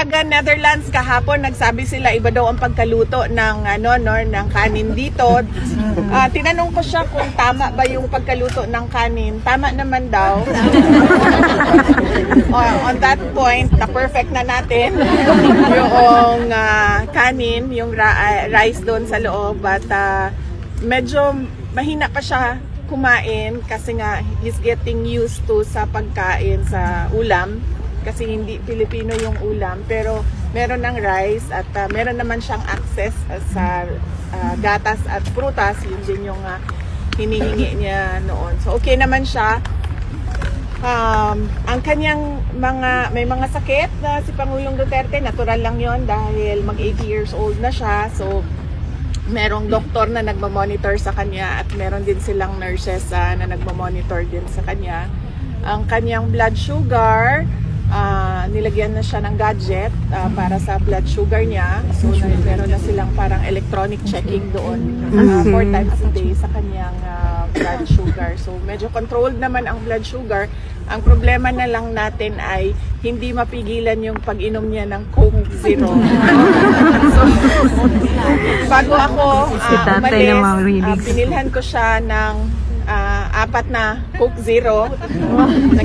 taga Netherlands kahapon nagsabi sila iba daw ang pagkaluto ng ano no ng kanin dito. Ah, tinanong ko siya kung tama ba yung pagkaluto ng kanin. Tama naman daw. Oh, on that point, na perfect na natin yung ah, kanin, yung ra- ah, rice doon sa loob but ah, medyo mahina pa siya kumain kasi nga he's getting used to sa pagkain sa ulam kasi hindi Pilipino yung ulam pero meron ng rice at ah, meron naman siyang access sa ah, gatas at prutas. Yun din yung ah, hinihingi niya noon. So okay naman siya. Um, ang kanyang mga may mga sakit na si Pangulong Duterte natural lang yon dahil mag 80 years old na siya. So merong doktor na nagmamonitor sa kanya at meron din silang nurses ah, na nagmamonitor din sa kanya. Ang kanyang blood sugar, nilagyan na siya ng gadget ah, para sa blood sugar niya. So na, meron na silang parang electronic checking doon ah, four times a day sa kanyang ah, blood sugar. So medyo controlled naman ang blood sugar. Ang problema na lang natin ay hindi mapigilan yung pag-inom niya ng Coke Zero. so, bago ako tatay umalis, ah, binilhan ko siya ng ah, apat na Coke Zero.